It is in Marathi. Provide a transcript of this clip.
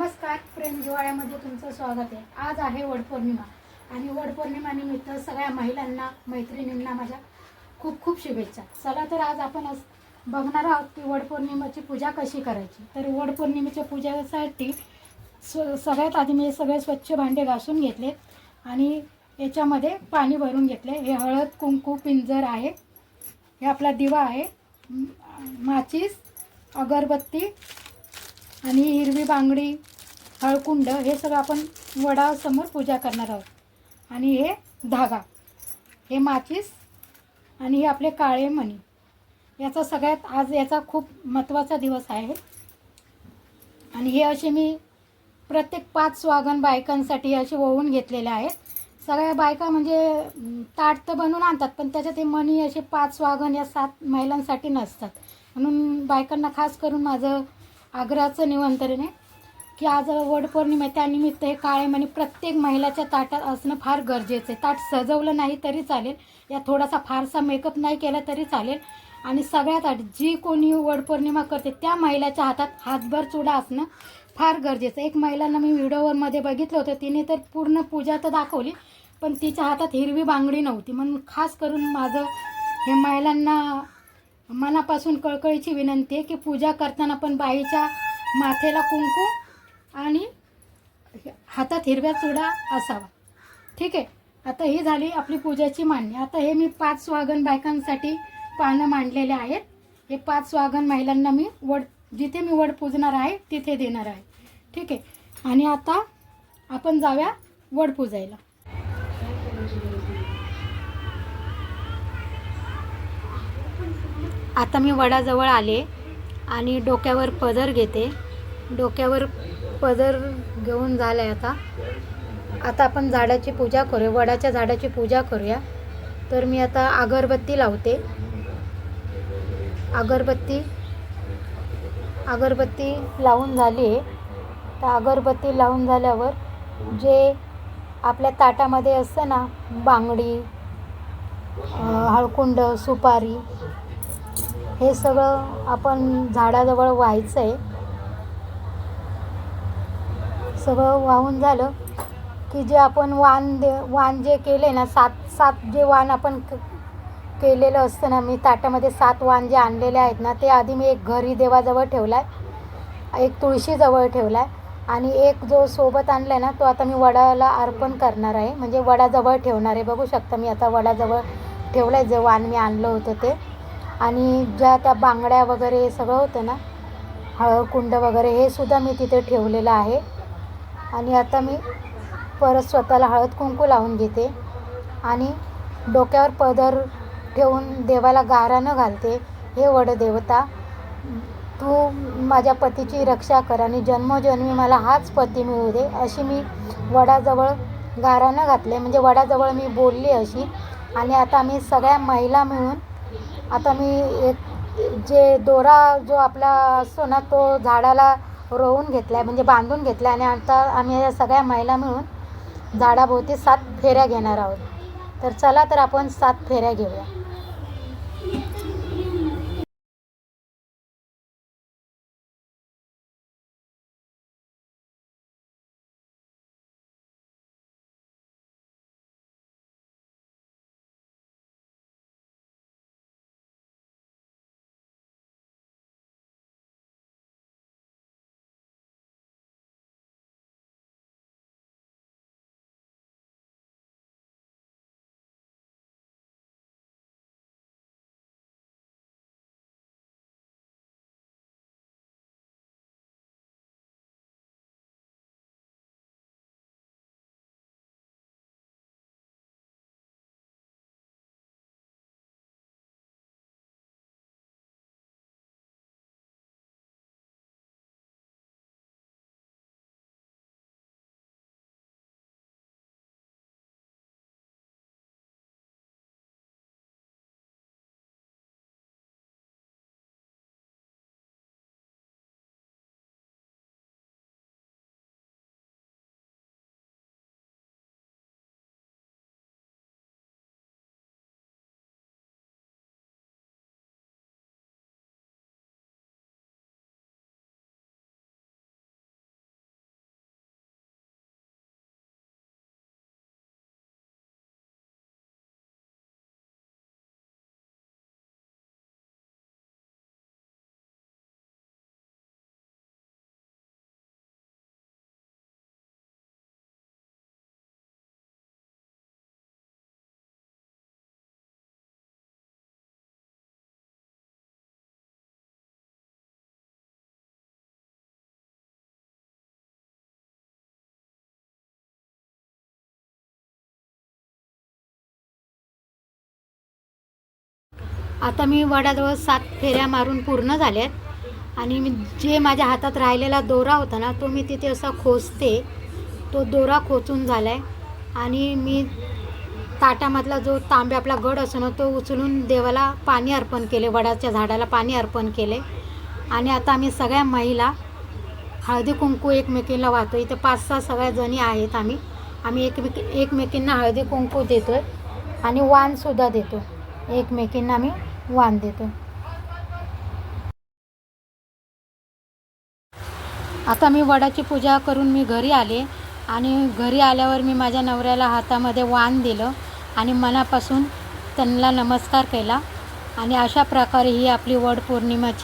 नमस्कार प्रेम जिवाळ्यामध्ये तुमचं स्वागत आहे. आज आहे वडपौर्णिमा आणि वडपौर्णिमानिमित्त सगळ्या महिलांना मैत्रिणींना माझ्या खूप खूप शुभेच्छा. चला तर आज आपण आज बघणार आहोत की वडपौर्णिमेची पूजा कशी करायची. तर वडपौर्णिमेच्या पूजेसाठी स सगळ्यात आधी मी सगळे स्वच्छ भांडे घासून घेतले आणि याच्यामध्ये पाणी भरून घेतले. हे हळद कुंकू पिंजर आहे. हे आपला दिवा आहे. माचीस अगरबत्ती आणि हिरवी बांगडी हळकुंड हे सगळं आपण वडासमोर पूजा करणार आहोत. आणि हे धागा हे माचीस आणि हे आपले काळे मणी. याचा सगळ्यात आज याचा खूप महत्त्वाचा दिवस आहे. आणि हे असे मी प्रत्येक पाच स्वागन बायकांसाठी असे ओवून घेतलेले आहेत सगळ्या बायका म्हणजे ताट तर बनवून आणतात पण त्याच्यात हे मणी असे पाच स्वागन या सात महिलांसाठी नसतात. म्हणून बायकांना खास करून माझं आग्रहाचं निमंत्रण आहे. की आज वडपौर्णिमा त्यानिमित्त हे काळे म्हणे प्रत्येक महिलाच्या ताटात असणं फार गरजेचं आहे. ताट सजवलं नाही तरी चालेल. या थोडासा फारसा मेकअप नाही केला तरी चालेल. आणि सगळ्यात आठ जी कोणी वडपौर्णिमा करते त्या महिलाच्या हातात हातभर चुडा असणं फार गरजेचं आहे. एक महिलांना मी व्हिडिओवरमध्ये बघितलं होतं तिने तर पूर्ण पूजा तर दाखवली पण तिच्या हातात हिरवी बांगडी नव्हती. म्हणून खास करून माझं हे महिलांना मनापासून कळकळीची विनंती आहे की पूजा करताना पण बाईच्या माथेला कुंकू आणि हातात हिरव्या चुडा असावा. ठीक आहे? आता ही झाली आपली पूजाची मांडणी. आता हे मी पाच वागण बायकांसाठी पानं मांडलेले आहेत. हे पाच वागण महिलांना मी वड जिथे मी वड पूजणार आहे तिथे देणार आहे. ठीक आहे? आणि आता आपण जाऊया वड पूजायला. आता मी वडाजवळ आले आणि डोक्यावर पदर घेते. डोक्यावर पदर घेऊन झालं आहे आता. आता आपण झाडाची पूजा करूया. वडाच्या झाडाची पूजा करूया. तर मी आता अगरबत्ती लावते. अगरबत्ती अगरबत्ती लावून झाली आहे. तर अगरबत्ती लावून झाल्यावर जे आपल्या ताटामध्ये असतं ना बांगडी हळकुंड सुपारी हे सगळं आपण झाडाजवळ व्हायचं आहे सगळं वाहून झालं की जे आपण वाण दे वाण जे केले ना सात सात जे वाण आपण क- केलेलं असतं ना मी ताटामध्ये सात वाण जे आणलेले आहेत ना ते आधी मी एक घरी देवाजवळ ठेवला आहे एक तुळशीजवळ ठेवला आहे आणि एक जो सोबत आणला आहे ना तो आता मी वडाला अर्पण करणार आहे. म्हणजे वडाजवळ ठेवणार आहे. बघू शकता मी आता वडाजवळ ठेवलं आहे जे वाण मी आणलं होतं ते. आणि ज्या त्या बांगड्या वगैरे सगळं होतं ना हळकुंड वगैरे हे सुद्धा मी तिथे ठेवलेलं आहे. आणि आता मी परत स्वतःला हळद कुंकू लावून घेते आणि डोक्यावर पदर ठेवून देवाला गारानं घालते हे वडदेवता तू माझ्या पतीची रक्षा कर आणि जन्मोजन्मी मला हाच पती मिळू दे अशी मी वडाजवळ गारानं घातले म्हणजे वडाजवळ मी बोलली अशी. आणि आता मी सगळ्या महिला मिळून आता मी एक जे दोरा जो आपला असतो ना तो झाडाला रोवून घेतला आहे म्हणजे बांधून घेतला आहे आणि आता आम्ही या सगळ्या महिला मिळून झाडाभोवती सात फेऱ्या घेणार आहोत. तर चला तर आपण सात फेऱ्या घेऊया. आता मी वडाजवळ सात फेऱ्या मारून पूर्ण झाल्यात. आणि मी जे माझ्या हातात राहिलेला दोरा होता ना तो मी तिथे असा खोचते. तो दोरा खोचून झाला आहे आणि मी ताटामधला जो तांबे आपला गड असो ना तो उचलून देवाला पाणी अर्पण केले वडाच्या झाडाला पाणी अर्पण केले. आणि आता आम्ही सगळ्या महिला हळदी कुंकू एकमेकींना वाहतो. इथे पाच सहा सगळ्या जणी आहेत आम्ही. आम्ही एकमेक एकमेकींना हळदी कुंकू देतो आहे आणि वाणसुद्धा देतो. एकमेकींना आम्ही वाण देतो. आता मी वडाची पूजा करून मी घरी आले आणि घरी आल्यावर मी माझ्या नवऱ्याला हातामध्ये वाण दिलं आणि मनापासून त्यांना नमस्कार केला. आणि अशा प्रकारे ही आपली वड पौर्णिमाची